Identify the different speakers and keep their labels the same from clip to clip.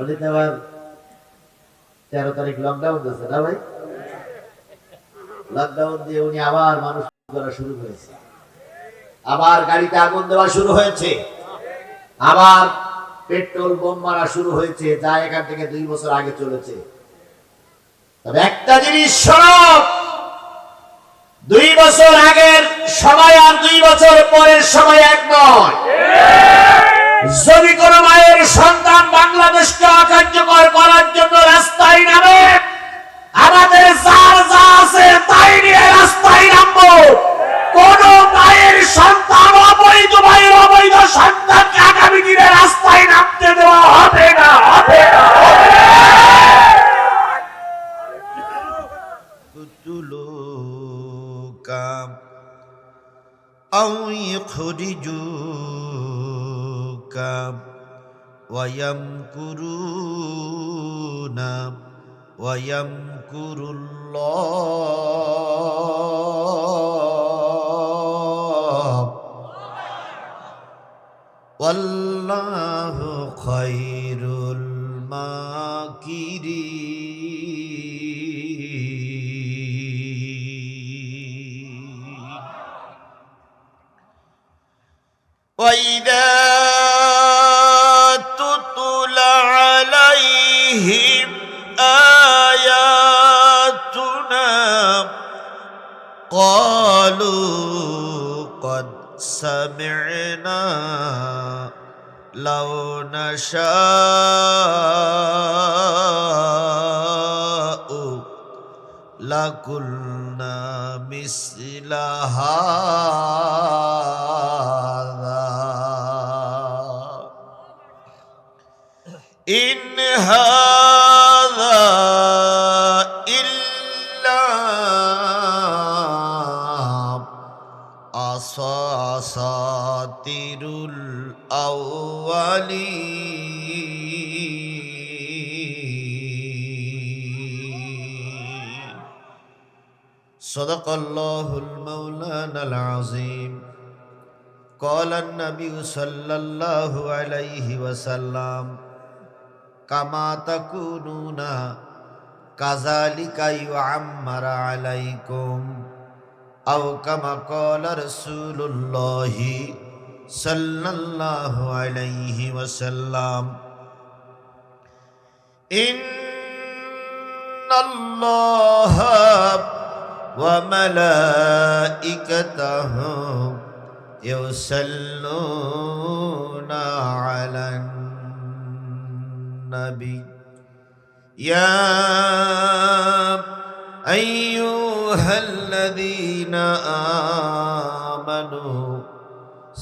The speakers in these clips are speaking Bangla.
Speaker 1: তো আবার তেরো তারিখ লকডাউন দিয়েছে, না ভাই? লকডাউন দিয়ে উনি আবার মানুষ করা শুরু করেছে। আবার গাড়িতে আগুন দেওয়া শুরু হয়েছে। আবার পেট্রোল বোম মারা শুরু হয়েছে, যা এখান থেকে দুই বছর আগে চলেছে। তবে একটা জিনিস সরব দুই বছর আগের সময় আর দুই বছর পরের সময় এক নয়। যদি কোন মায়ের সন্তান বাংলাদেশকে অকার্যকর করার জন্য রাস্তায় নামে, আমাদের যার যা আছে তাই নিয়ে রাস্তায় নামবো। কোন মায়ের সন্তান, অবৈধ মায়ের অবৈধ সন্তানকে আগামী দিনে রাস্তায় নামতে দেওয়া হবে না, হবে
Speaker 2: ويمكرون ويمكر الله والله خير الماكرين وإذا قالوا قد سمعنا لو نشاء لقلنا مثل هذا أساطير الأولين صدق الله المولانا العظيم قال النبي صلى الله عليه وسلم كما تكونون كذلك يعمر عليكم أو كما قال رسول الله صلى الله عليه وسلم إن الله وملائكته يصلون على النبي يا أيها الذين آمنوا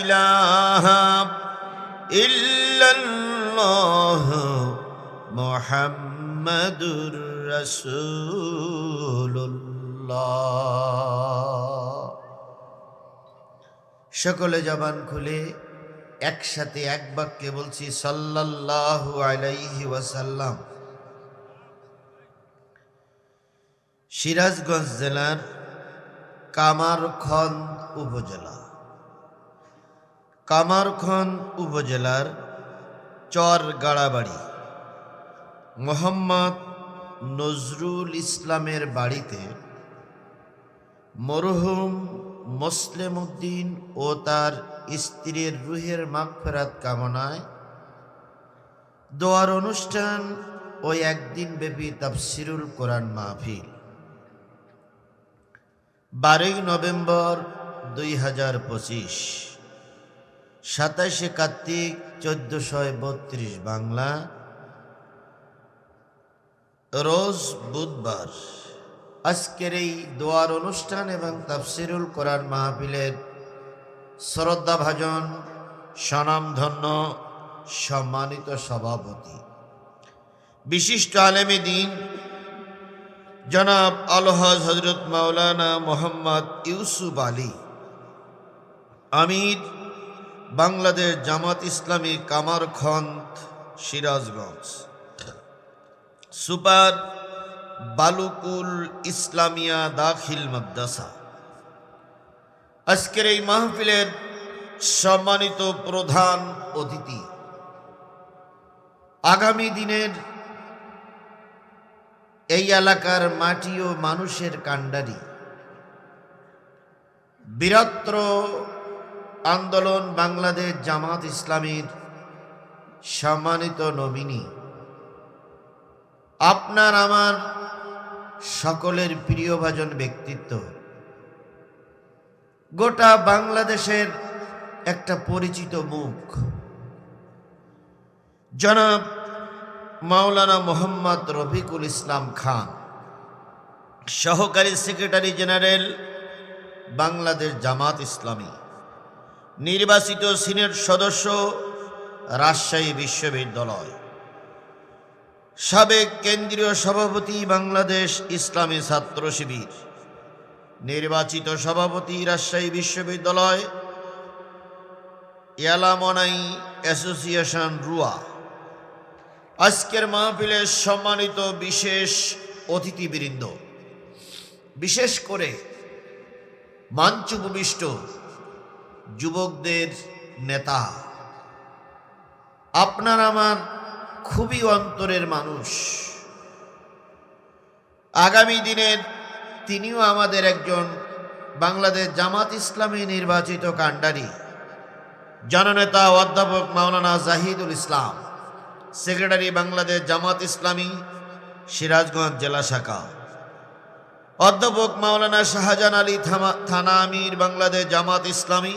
Speaker 2: ইলাহ ইল্লাল্লাহ মুহাম্মাদুর রাসূলুল্লাহ। সকলে জবান খুলে একসাথে এক বাক্যে বলছি, সাল্লাল্লাহু আলাইহি ওয়াসাল্লাম। সিরাজগঞ্জ জেলার কামারখন উপজেলা। কামারখন্দ উপজেলার চর গাড়াবাড়ি মোহাম্মদ নজরুল ইসলামের বাড়িতে মরহুম মোসলেম উদ্দিন ও তার স্ত্রীর রুহের মাগফেরাত কামনায় দোয়ার অনুষ্ঠান ও একদিন ব্যাপী তাফসিরুল কোরআন মাহফিল। বারোই নভেম্বর দুই হাজার পঁচিশ। সাতাশে কার্তিক চোদ্দশো বত্রিশ বাংলা। রোজ বুধবার আজকের এই দোয়ার অনুষ্ঠান এবং তাফসিরুল কোরআন মাহফিলের শ্রদ্ধাভাজন স্বনামধন্য, সম্মানিত সভাপতি। বিশিষ্ট আলেমী দিন, জনাব আলহাজ হজরত মাওলানা মোহাম্মদ ইউসুফ আলী আমির বাংলাদেশ জামাত ইসলামী কামারখন্দ সিরাজগঞ্জ। সুপার বালুকুল ইসলামিয়া দাখিল মাদ্রাসা। আজকের এই মাহফিলের সম্মানিত প্রধান অতিথি। আগামী দিনের এই এলাকার মাটি ও মানুষের কাণ্ডারি। বীরত্র আন্দোলন বাংলাদেশ জামাত ইসলামীর সম্মানিত নমিনী। আপনার, আমার সকলের প্রিয়ভাজন ব্যক্তিত্ব। গোটা বাংলাদেশের একটা পরিচিত মুখ। জনাব মাওলানা মোহাম্মদ রফিকুল ইসলাম খান, সহকারী সেক্রেটারি জেনারেল বাংলাদেশ জামাত ইসলামী। নির্বাচিত সিনেট সদস্য রাজশাহী বিশ্ববিদ্যালয়। সাবেক কেন্দ্রীয় সভাপতি বাংলাদেশ ইসলামী ছাত্র শিবির। নির্বাচিত সভাপতি রাজশাহী বিশ্ববিদ্যালয়, ইয়ালামনাই অ্যাসোসিয়েশন, রুয়া। আজকের মাহফিলের সম্মানিত বিশেষ অতিথিবৃন্দ। বিশেষ করে মঞ্চ উপবিষ্ট যুবকদের নেতা। আপনার আমার খুবই অন্তরের মানুষ। আগামী দিনের তিনিও আমাদের একজন বাংলাদেশ জামাত ইসলামী নির্বাচিত কাণ্ডারি। জননেতা অধ্যাপক মাওলানা জাহিদুল ইসলাম, সেক্রেটারি বাংলাদেশ জামাত ইসলামী, সিরাজগঞ্জ জেলা শাখা। অধ্যাপক মাওলানা শাহজাহান আলী থানা আমির বাংলাদেশ জামাত ইসলামী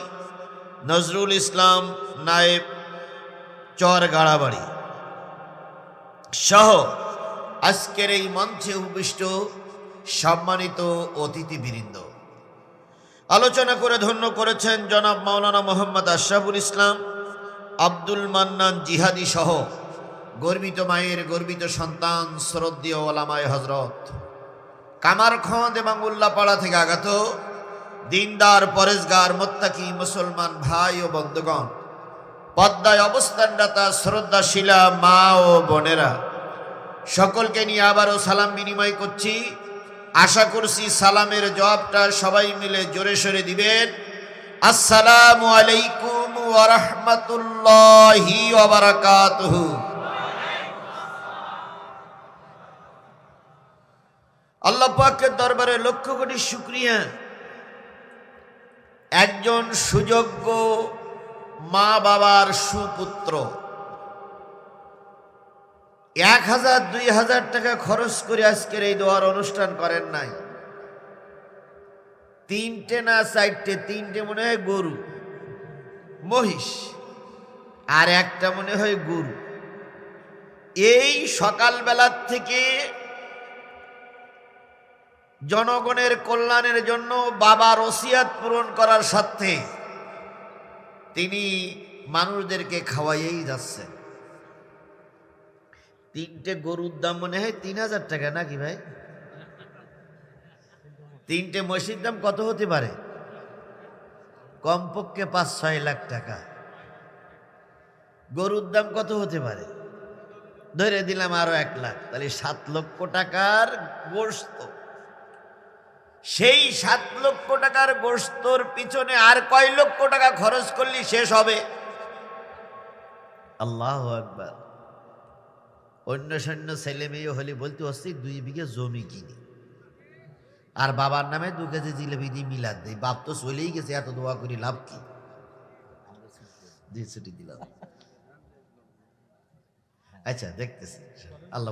Speaker 2: নজরুল ইসলাম নায়েব চর গাড়াবাড়ি। সহ, আজকের এই মঞ্চে উপবিষ্ট সম্মানিত অতিথিবৃন্দ। আলোচনা করে ধন্য করেছেন জনাব মাওলানা মোহাম্মদ আশরাফুল ইসলাম, আব্দুল মান্নান জিহাদি সহ গর্বিত মায়ের গর্বিত সন্তান, শ্রদ্ধীয় ওলামায় হজরত কামারখন্দ এবং উল্লাপাড়া থেকে আগত দিনদার পরেশগার মোত্তাকি, মুসলমান, ভাই ও বন্ধুগণ, পদ্মায় অবস্থানদাতা শ্রদ্ধাশীলা মা ও বোনেরা, সকলকে নিয়ে আবারও সালাম বিনিময় করছি। আশা করছি সালামের জবাবটা সবাই মিলে জোরে সরে দিবেন। আসসালামু আলাইকুম ওয়া রাহমাতুল্লাহি ওয়া বারাকাতুহু। আল্লাহ পাকের দরবারে লক্ষ কোটি শুক্রিয়া। একজন সুযোগ্য মা বাবার সুপুত্র। এক হাজার, দুই হাজার টাকা খরচ করে আজকের এই দোয়ার অনুষ্ঠান করেন নাই। তিনটে না চারটে, তিনটে মনে হয় গরু, মহিষ, আর একটা মনে হয় গরু। এই সকালবেলার থেকে জনগণের কল্যাণের জন্য বাবার ওসিয়াত পূরণ করার সাথে তিনি মানুষদেরকে খাওয়াইয়েই যাচ্ছেন। তিনটে গরুর দাম মনে হয় তিন হাজার টাকা নাকি ভাই? তিনটে মসির দাম কত হতে পারে?
Speaker 3: কমপক্ষে পাঁচ ছয় লাখ টাকা। গরুর দাম কত হতে পারে? ধরে দিলাম আরও এক লাখ। তাহলে সাত লক্ষ টাকার গোস্ত সেই সাত লক্ষ টাকার গোস্তর পিছনে আর কয় লক্ষ টাকা খরচ করলে শেষ হবে? আল্লাহ একবার অন্য সৈন্য ছেলে মেয়ে হলে বলতে হচ্ছে, দুই বিঘে জমি কিনি। আর বাবার নামে দু কেজি জিলেবি দিয়ে মিলাদ দেয় বাপ তো চলেই গেছে, এত দোয়া করি লাভ কি? দিলাম। আচ্ছা দেখতেছি। আল্লাহ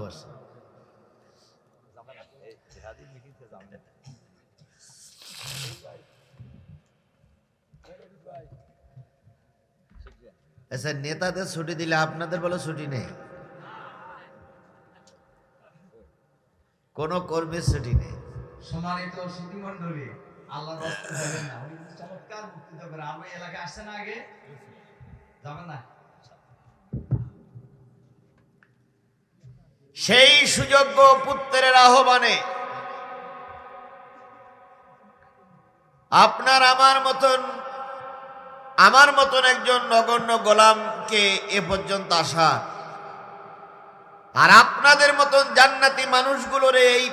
Speaker 3: আচ্ছা নেতাদের ছুটি দিলে আপনাদের বলে ছুটি নেই। কোনো কর্মীর ছুটি নেই।
Speaker 4: সম্মানিত সুধীমণ্ডলী আল্লাহ রাস্তা যাবেন না। উনি কিন্তু চমৎকার বক্তৃতা করে আমার এলাকায় আসছেন আগে? যাবেন না?
Speaker 3: সেই সুযোগ্য পুত্রের আহ্বানে আপনার আমার মতন আমার মতন একজন নগণ্য গোলামকে এ পর্যন্ত আসা। আর আপনাদের মতন জান্নাতি মানুষগুলোর এই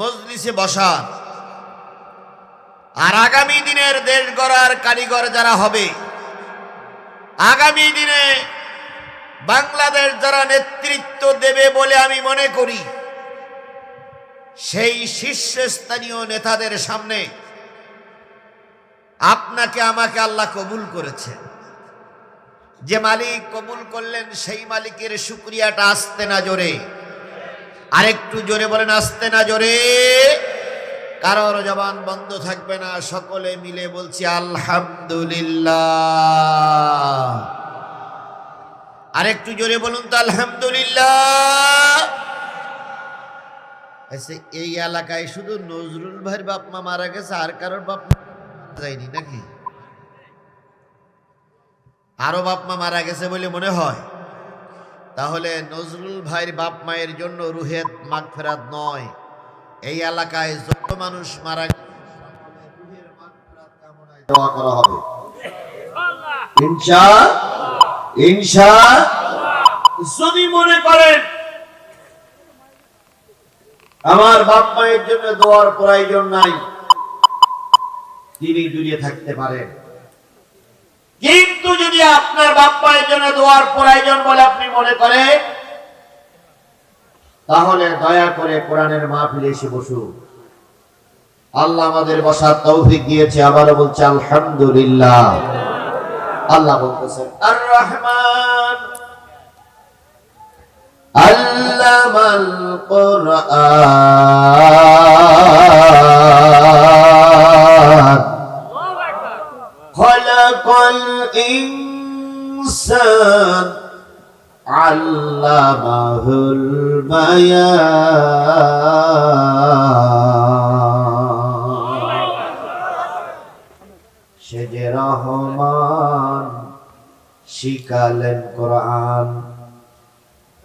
Speaker 3: মজলিসে বসা। আর আগামী দিনের দেশ গড়ার কারিগর যারা হবে, আগামী দিনে বাংলাদেশ যারা নেতৃত্ব দেবে বলে আমি মনে করি, সেই শীর্ষস্থানীয় নেতাদের সামনে আপনাকে আমাকে আল্লাহ কবুল করেছে। যে মালিক কবুল করলেন, সেই মালিকের শুক্রিয়াটা আসতে না জোরে। আরেকটু জোরে বলেন, আসতে না জোরে। কারোর জবান বন্ধ থাকবে না, সকলে মিলে বলছি, আলহামদুলিল্লাহ। আরেকটু জোরে বলুন তো, আলহামদুলিল্লাহ। আচ্ছা এই এলাকায় শুধু নজরুল ভাইয়ের বাপ মা মারা গেছে, আর কারোর বাপ মা যায়নি নাকি? আরও বাপ মা মারা গেছে বলে মনে হয়। তাহলে নজরুল ভাইয়ের বাপ মায়ের জন্য রুহেত মাগ ফেরাত নয়। এই এলাকায় যত মানুষ মারা
Speaker 2: যদি মনে করেন, আমার বাপ মায়ের জন্য দোয়ার প্রয়োজন নাই। তিনি দূরে থাকতে পারেন। কিন্তু যদি আপনার বাপ মায়ের জন্য দোয়ার প্রয়োজন বলে আপনি মনে করেন তাহলে দয়া করে কোরআনের মাহফিলে এসে বসুন। আল্লাহ আমাদের বসার তৌফিক দিয়েছে আবারও বলছে আলহামদুলিল্লাহ। আল্লাহ বলতেছেন আর রহমান আল্লামাল কোরআন। আল্লামাহুল বায়ান সে যে রহমান শিখালেন কোরআন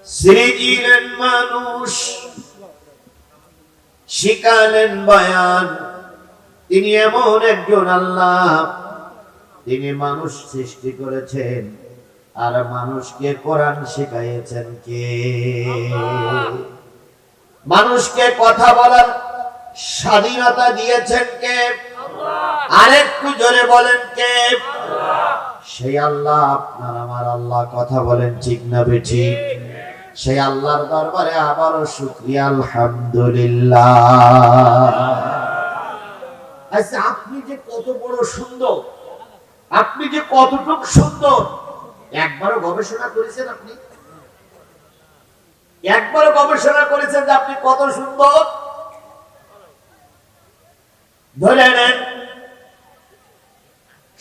Speaker 2: সৃজিলেন মানুষ শিখালেন বয়ান তিনি এমন একজন আল্লাহ তিনি মানুষ সৃষ্টি করেছেন আর মানুষকে কোরআন শিখাইয়েছেন কে? মানুষকে কথা বলার স্বাধীনতা দিয়েছেন কে? আরেকটু জোরে বলেন কে? সেই আল্লাহ আপনার আমার আল্লাহ কথা বলেন ঠিক না বেঠি? সেই আল্লাহর দরবারে আবারও শুক্রিয়া আলহামদুলিল্লাহ। আচ্ছা আপনি যে কত বড় সুন্দর আপনি যে কতটুকু সুন্দর। একবারও গবেষণা করেছেন আপনি? একবারও গবেষণা করেছেন যে আপনি কত সুন্দর? ধরে নেন,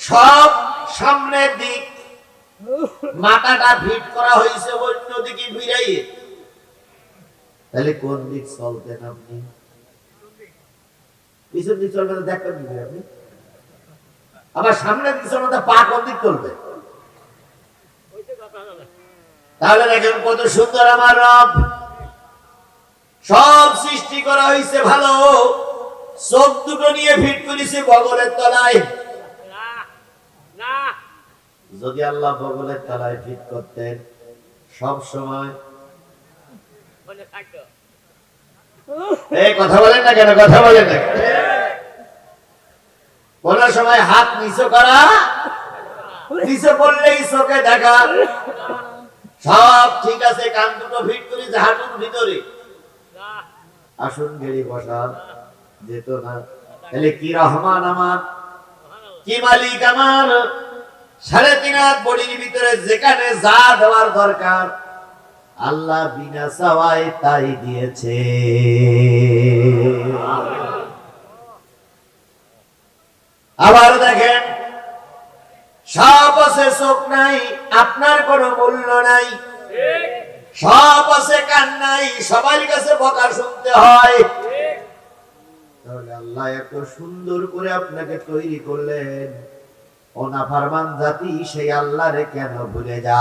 Speaker 2: সব সামনের দিক মাথাটা ফিট করা হয়েছে অন্য দিকে ফিরাইয়ে। তাহলে কোন দিক চলতেন আপনি? পিছন দিক চলবে দেখবেন আপনি। আবার দিক চলবে পা কোন দিক চলবে তাহলে দেখেন কত সুন্দর আমার রব। সব সৃষ্টি করা হয়েছে ভালো। চোখ দুটো নিয়ে ফিট করেছে বগলের তলায়। যদি আল্লাহ বগলের তলায় ফিট করতেন সব সময়। এই কথা বলেন না কেন? কথা বলেন না সময় হাত নিচু করা। নিচু করলেই চোখে দেখা। সব ঠিক আছে, কান দুটো ফিট করেছে হাঁটুর ভিতরে। আসুন গেড়ি বসা, যেত না। তাহলে কি রহমান আমার? কি মালিক আমার? সাড়ে তিন হাত বডির ভিতরে যেখানে যা দেওয়ার দরকার, আল্লাহ বিনা সবাই তাই দিয়েছে। আবার দেখেন, সব আছে চোখ নাই, আপনার কোনো মূল্য নাই। সব আছে, কান নাই, সবার কাছে বকা শুনতে হয়। তাহলে আল্লাহ এত সুন্দর করে আপনাকে তৈরি করলেন অনাফারমান জাতি সেই আল্লাহরে কেন ভুলে যা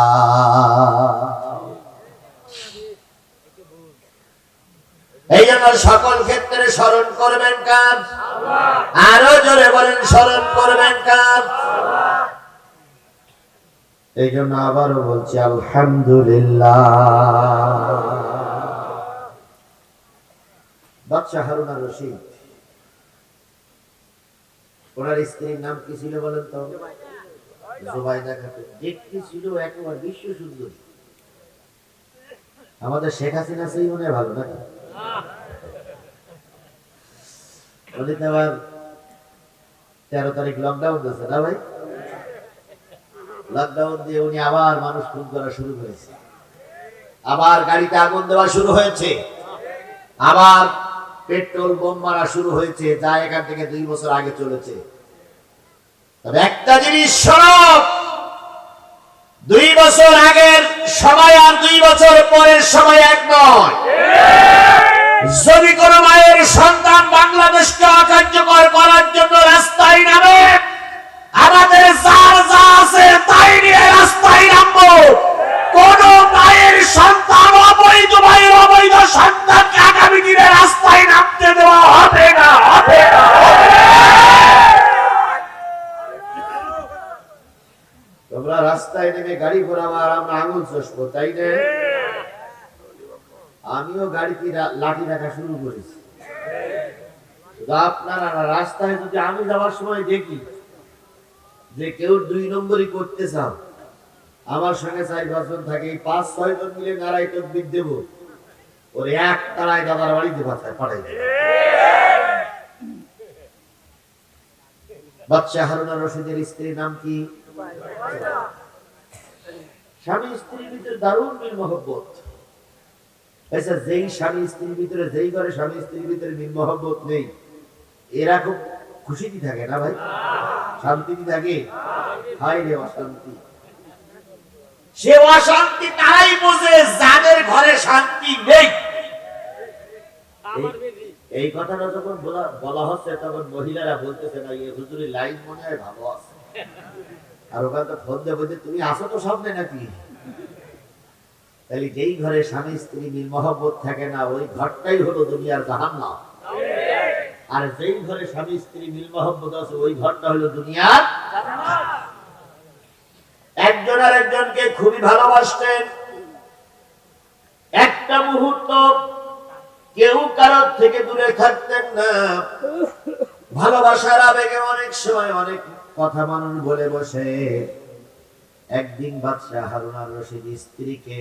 Speaker 2: এই জন্য সকল ক্ষেত্রে স্মরণ করবেন কাজ আরও জোরে বলেন, স্মরণ করবেন কাজ এই জন্য আবারও বলছি, আলহামদুলিল্লাহ। বাদশাহ হারুনা রশিদ, ওনার স্ত্রীর নাম কি ছিল বলেন তো? জুবাইদা খাতুন। দেখতে ছিল একেবারে বিশ্ব সুন্দরী আমাদের শেখ হাসিনা সেই মনে ভালো নাকি? তেরো তারিখ লকডাউন না ভাই? লকডাউন দিয়ে উনি আবার মানুষ খুন করা শুরু করেছে। আবার গাড়িতে আগুন দেওয়া শুরু হয়েছে। আবার পেট্রোল বোম মারা শুরু হয়েছে, যা এখান থেকে দুই বছর আগে চলেছে। তবে একটা জিনিস দুই বছর আগের সময় আর দুই বছর পরের সময় এক নয়। যদি কোনো মায়ের সন্তান বাংলাদেশকে অকার্যকর করার জন্য রাস্তায় নামে, আমাদের যার যা আছে তাই নিয়ে রাস্তায় নামবো। কোন মায়ের সন্তান, অবৈধ মায়ের অবৈধ সন্তানকে আগামী দিনে রাস্তায় নামতে দেওয়া হবে না হবে না তোমরা রাস্তায় নেমে গাড়ি ঘোরাবো আর আমরা আঙুল চষবো, তাই না? আমিও গাড়িতে লাঠি রাখা শুরু করেছি। আপনারা রাস্তায় যদি আমি যাওয়ার সময় দেখি যে কেউ দুই নম্বরই করতে চাও আমার সঙ্গে চার পাঁচজন থাকে পাঁচ, ছয় জন মিলে নারাই তকবির দেব, ওর এক তারায় দাদার বাড়িতে পাঠায় পাঠাই বাচ্চা হারুনা রশিদের স্ত্রীর নাম কি? স্বামী স্ত্রীর ভিতরে দারুণ মিল মহব্বত। আচ্ছা যেই স্বামী স্ত্রীর ভিতরে যেই ঘরে স্বামী স্ত্রীর ভিতরে মিল মহব্বত নেই এরা খুব খুশিতে থাকে না ভাই? শান্তিতে থাকে? হাই রে অশান্তি। সে অশান্তি তারাই বোঝে যাদের ঘরে শান্তি নেই। এই- কথাটা যখন বলা বলা হচ্ছে তখন মহিলারা বলতেছে না এই হুজুরি লাইন মনে হয় ভালো আছে। আর ওখানে তো ফোন দেবো বলতে তুমি আসো তো সামনে নাকি? তাহলে যেই ঘরে স্বামী স্ত্রী মিল মহব্বত থাকে না, ওই ঘরটাই হলো দুনিয়ার জাহান্না আর যেই ঘরে স্বামী স্ত্রী মিল মহব্বত আছে, ওই ঘরটা হলো দুনিয়ার একজন আর একজনকে খুবই ভালোবাসতেন। একটা মুহূর্ত কেউ কারোর থেকে দূরে থাকতেন না। ভালোবাসার আবেগে অনেক সময় অনেক কথা মানুষ বলে বসে। একদিন বাদশাহ হারুনার রশিদ স্ত্রীকে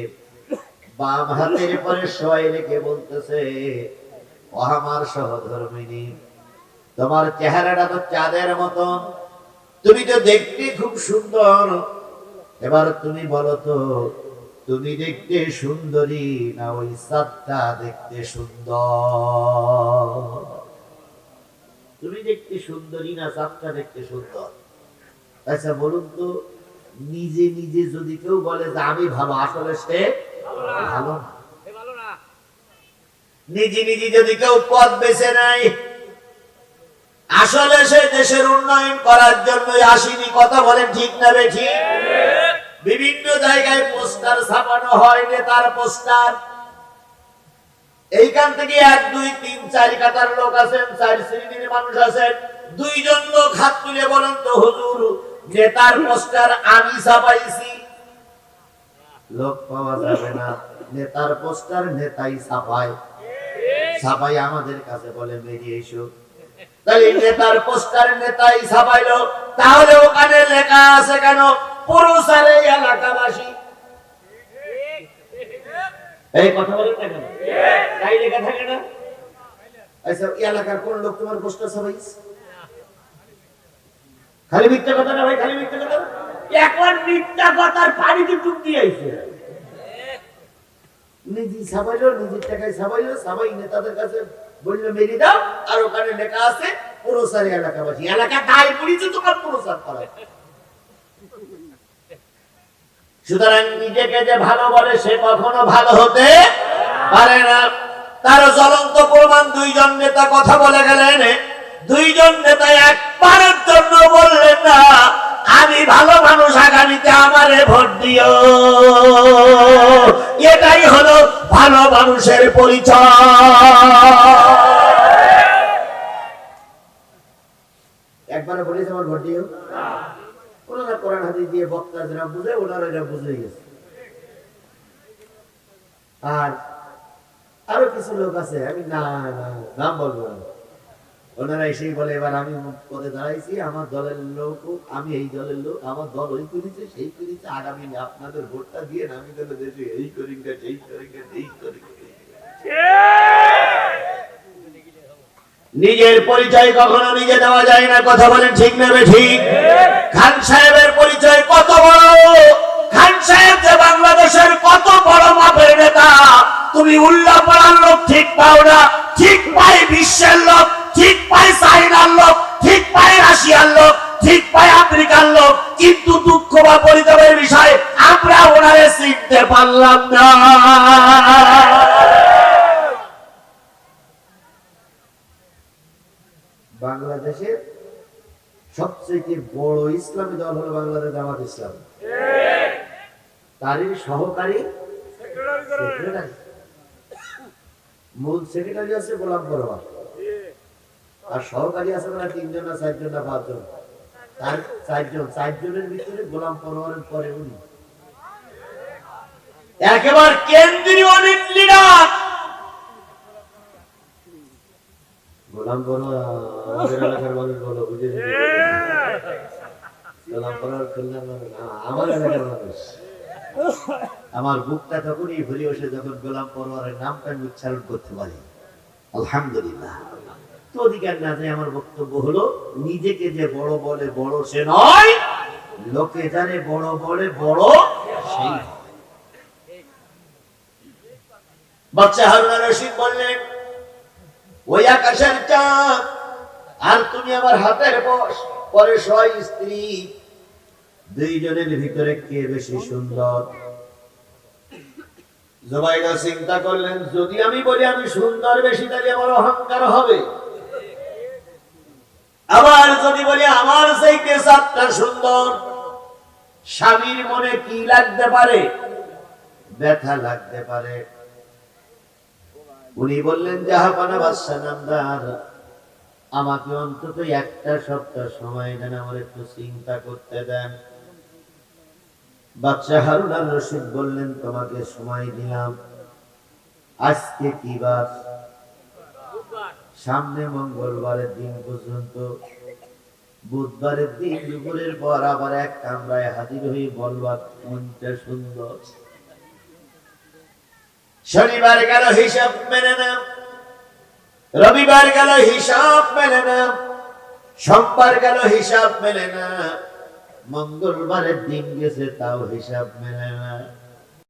Speaker 2: বাম হাতের পরে শোয়াই রেখে বলতেছে, ও আমার সহধর্মিনী, তোমার চেহারাটা তো চাঁদের মতন। তুমি তো দেখতে খুব সুন্দর। এবার তুমি বলো তো, তুমি দেখতে সুন্দরী না ওই সাতটা দেখতে সুন্দর? তুমি দেখতে সুন্দরী না সাতটা দেখতে সুন্দর? আচ্ছা বলুন তো, নিজে নিজে যদি কেউ বলে যে আমি ভালো, আসলে সে নিজে নিজে যদি কেউ পথ বেছে নেয়, আসলে সে দেশের উন্নয়ন করার জন্য আসেনি। কথা বলেন ঠিক না বে ঠিক? বিভিন্ন জায়গায় পোস্টার ছাপানো হয় নেতার পোস্টার। এইখান থেকে এক, দুই, তিন, চার কাতার লোক আছেন, চার শ্রেণির মানুষ আছেন। দুইজন লোক হাত তুলে বলেন তো, হুজুর নেতার পোস্টার আমি ছাপাইছি লোক পাওয়া যাবে না। নেতার পোস্টার নেতাই ছাপায়। ছাপাই আমাদের কাছে বলে বেরিয়ে এসো। তাহলে নেতার পোস্টার নেতাই ছাপাইলো। তাহলে ওখানে লেখা আছে কেন? এলাকাবাসী। এই কথা বলেন না কেন? তাই লেখা থাকে না? আচ্ছা এলাকার কোন লোক তোমার খালি মিথ্যা কথা না ভাই, খালি মিথ্যা কথা? এখন মিথ্যা কথার পানিতে ডুব নিজে নিজের টাকায় সাবাই নেতাদের কাছে বলল, মেরি দাও। আর ওখানে লেখা আছে, পুরোসারি এলাকাবাসী। এলাকা দায় তোমার পুরোসার সুতরাং নিজেকে যে ভালো বলে সে কখনো ভালো হতে পারে না। তার জ্বলন্ত প্রমাণ দুইজন নেতা কথা বলে গেলেন। দুইজন নেতা একবারের জন্য বললেন না আমি ভালো মানুষ, আগামীতে আমারে ভোট দিও। এটাই হলো ভালো মানুষের পরিচয়। একবারে বলেছে আমার ভোট দিও। ওনারা কোরআন দিয়ে বক্তা যারা বুঝে, ওনারা বুঝে গেছে। আর আরও কিছু লোক আছে, আমি না না, নাম বলব না। ওনারা এসেই বলে, এবার আমি পদে দাঁড়াইছি, আমার দলের লোক, আমি এই দলের লোক, আমার দল ওই করেছে, সেই করেছে, আগামী আপনাদের ভোটটা দিয়ে আমি তাহলে দেশে। এই করি সেই করি এই করি নিজের পরিচয় কখনো নিজে দেওয়া যায় না, কথা বলেন ঠিক নেবে ঠিক। খান সাহেবের পরিচয় কত বড়? খান সাহেব যে বাংলাদেশের কত বড় মাপের নেতা, তুমি উল্লাহ পড়ার লোক ঠিক পাও না, ঠিক পাই বিশ্বের লোক। ঠিক পাই চাইনার লোক ঠিক পাই রাশিয়ার লোক ঠিক পাই আফ্রিকার লোক কিন্তু দুঃখ বা পরিতাপের বিষয় আমরা ওনারে চিনতে পারলাম না। বাংলাদেশের সবচেয়ে বড় ইসলামী দল হলো বাংলাদেশ জামাত ইসলাম। তারই সহকারী মূল সেক্রেটারি আছে গোলাম পরোয়ার আর সহকারী আছে না তিনজন না চারজন না পাঁচজন? তার চারজন। চারজনের ভিতরে গোলাম পরোয়ারের পরে উনি। একেবারে কেন্দ্রীয় বসে যখন গোলাম নামটা আমি উচ্চারণ করতে পারি। আলহামদুলিল্লাহ। অধিকার না যে আমার বক্তব্য হলো, নিজেকে যে বড় বলে বড় সে নয়, লোকে জানে বড় বলে বড় সেই বাচ্চা হারুনা রশিদ বললেন, ওই আকাশের চাঁদ, আর তুমি আমার হাতের বস, পরে ছয় স্ত্রী। দুইজনের ভিতরে কে বেশি সুন্দর? জোবাইদা চিন্তা করলেন, যদি আমি বলি আমি সুন্দর বেশি, তাহলে আমার অহংকার হবে। আবার যদি বলি, আমার চাইতে সাতটা সুন্দর। স্বামীর মনে কি লাগতে পারে? ব্যথা লাগতে পারে। উনি বললেন, জাহাপানা বাদশা নামদার, আমাকে অন্তত একটা সপ্তাহ সময় দেন, আমার একটু চিন্তা করতে দেন। বাচ্চা হারুন রশিদ বললেন, তোমাকে সময় দিলাম। আজকে কি বার সামনে মঙ্গলবারের দিন পর্যন্ত, বুধবারের দিন দুপুরের পর আবার এক কামরায় হাজির হয়ে বলবার কোনটা সুন্দর। শনিবার গেল হিসাব মেনে না রবিবার গেল হিসাব মেলে না সোমবার গেল হিসাব মেলে না মঙ্গলবারের দিন গেছে তাও হিসাব মেলে না